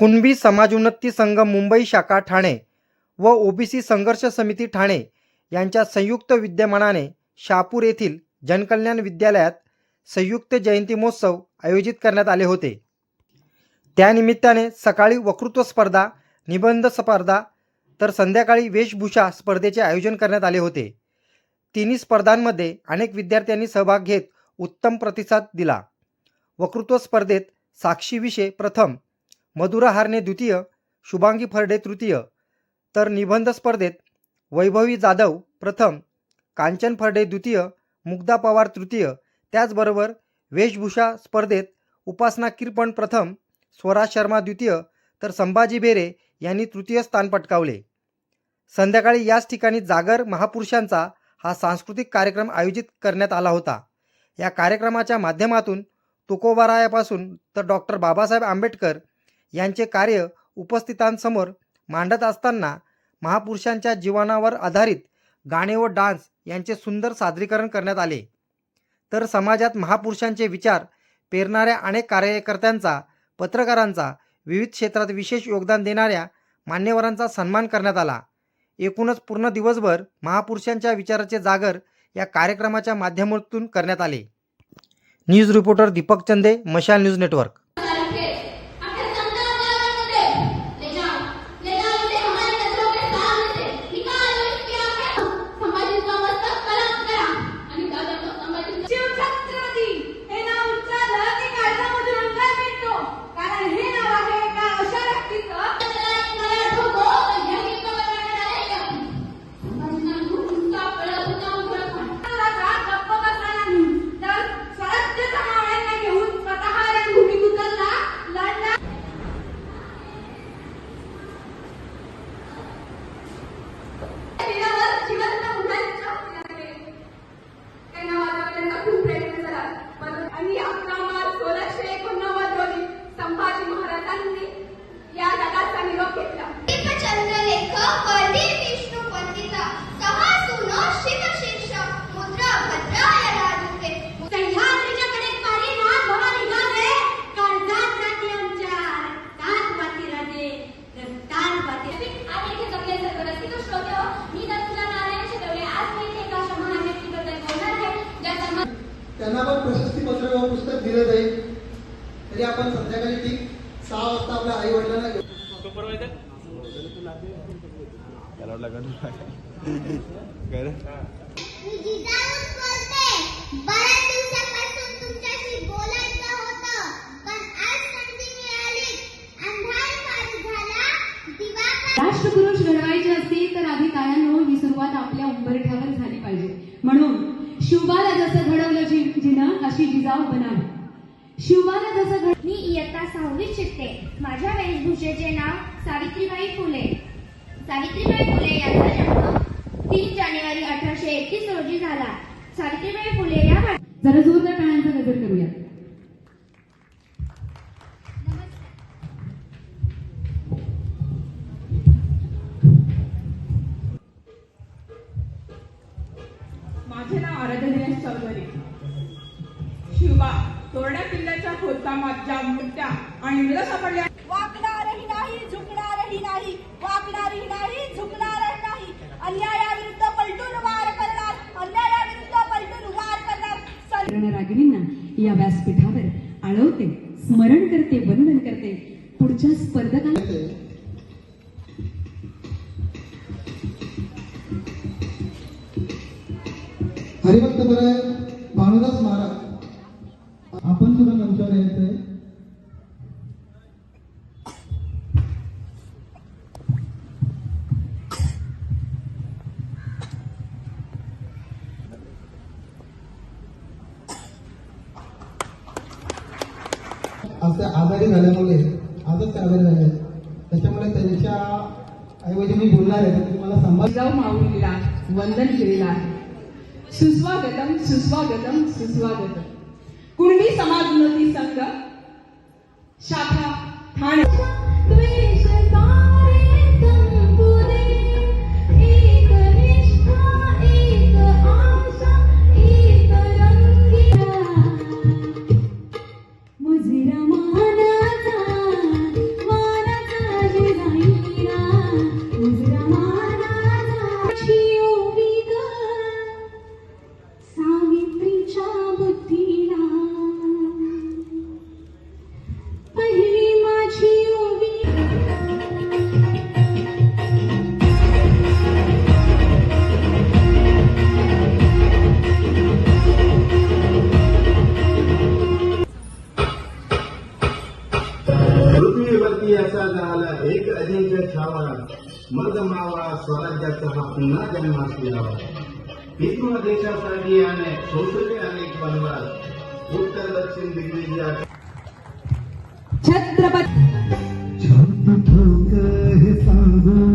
कुणबी समाजोन्नती संघ मुंबई शाखा ठाणे व ओबीसी संघर्ष समिती ठाणे यांच्या संयुक्त विद्यमानाने शहापूर येथील जनकल्याण विद्यालयात संयुक्त जयंती महोत्सव आयोजित करण्यात आले होते. त्यानिमित्ताने सकाळी वक्तृत्व स्पर्धा निबंध स्पर्धा तर संध्याकाळी वेशभूषा स्पर्धेचे आयोजन करण्यात आले होते. तिन्ही स्पर्धांमध्ये अनेक विद्यार्थ्यांनी सहभाग घेत उत्तम प्रतिसाद दिला. वक्तृत्व स्पर्धेत साक्षीविषे प्रथम मधुरा हारणे द्वितीय शुभांगी फर्डे तृतीय तर निबंध स्पर्धेत वैभवी जाधव प्रथम कांचन फरडे द्वितीय मुग्धा पवार तृतीय त्याचबरोबर वेशभूषा स्पर्धेत उपासना किरपण प्रथम स्वराज शर्मा द्वितीय तर संभाजी बेरे यांनी तृतीय स्थान पटकावले. संध्याकाळी याच ठिकाणी जागर महापुरुषांचा हा सांस्कृतिक कार्यक्रम आयोजित करण्यात आला होता. या कार्यक्रमाच्या माध्यमातून तुकोबारायापासून तर डॉक्टर बाबासाहेब आंबेडकर यांचे कार्य उपस्थितांसमोर मांडत असताना महापुरुषांच्या जीवनावर आधारित गाणे व डान्स यांचे सुंदर सादरीकरण करण्यात आले. तर समाजात महापुरुषांचे विचार पेरणाऱ्या अनेक कार्यकर्त्यांचा पत्रकारांचा विविध क्षेत्रात विशेष योगदान देणाऱ्या मान्यवरांचा सन्मान करण्यात आला. एकूणच पूर्ण दिवसभर महापुरुषांच्या विचाराचे जागर या कार्यक्रमाच्या माध्यमातून करण्यात आले. न्यूज रिपोर्टर दीपक चंदे मशाल न्यूज नेटवर्क. तरी आपण संध्याकाळी ठीक सहा वाजता आपल्या आई वडिलांना घेऊ त्याला लागत काय रे? मी जिजाऊच बोलते. बऱ्याच दिवसापासून तुमच्याशी बोलायचं होतं पण आज संधी मिळाली. अंधार पार झाला. दिवा राष्ट्रपुरुष घडवायचे असतील तर आधी कायांनो ही सुरुवात आपल्या उंबरठ्यावर झाली पाहिजे. म्हणून शिवबाला जसं घडवलं जी- जिनं अशी जिजाऊ बनावी. शिवबाला जसं घड मी इयत्ता सहावीत शिकते. माझ्या वेशभूषेचे नाव सावित्रीबाई फुले. सावित्रीबाई फुले यांचा जन्म तीन जानेवारी अठराशे एकतीस रोजी झाला. सावित्रीबाई फुले या जरा जोरदार टाळ्यांचा नजर करूया आणि मृदा सापडल्या. वाकणारही नाही झुकणारही नाही. वाकणारही नाही झुकणारही नाही. अन्यायाविरुद्ध पलटून वार करणार अन्यायाविरुद्ध पलटून वार करणार. रागिणींना या व्यासपीठावर आळवते स्मरण करते वंदन करते. पुढच्या स्पर्धकांना हरिभक्त बरं भानुदास महाराज. असे आजारी झाल्यामुळे आजच आजारी झाले. आहेत. त्याच्यामुळे त्यांच्या ऐवजी मी बोलणार आहे तुम्हाला सांभाळ माऊलीला वंदन केलेलं आहे. सुस्वागतम सुस्वागतम सुस्वागतम. कुणबी समाज उन्नती संघ शाखा ठाणे. असा झाला एक अजिंक्य छावा मग मावा स्वराज्याचा हा पुन्हा जन्म असल्यावा भीष्म देशासाठी अनेक सोसले अनेक बनवास उत्तर दक्षिण दिग्विजया छत्रपती हे सांगू.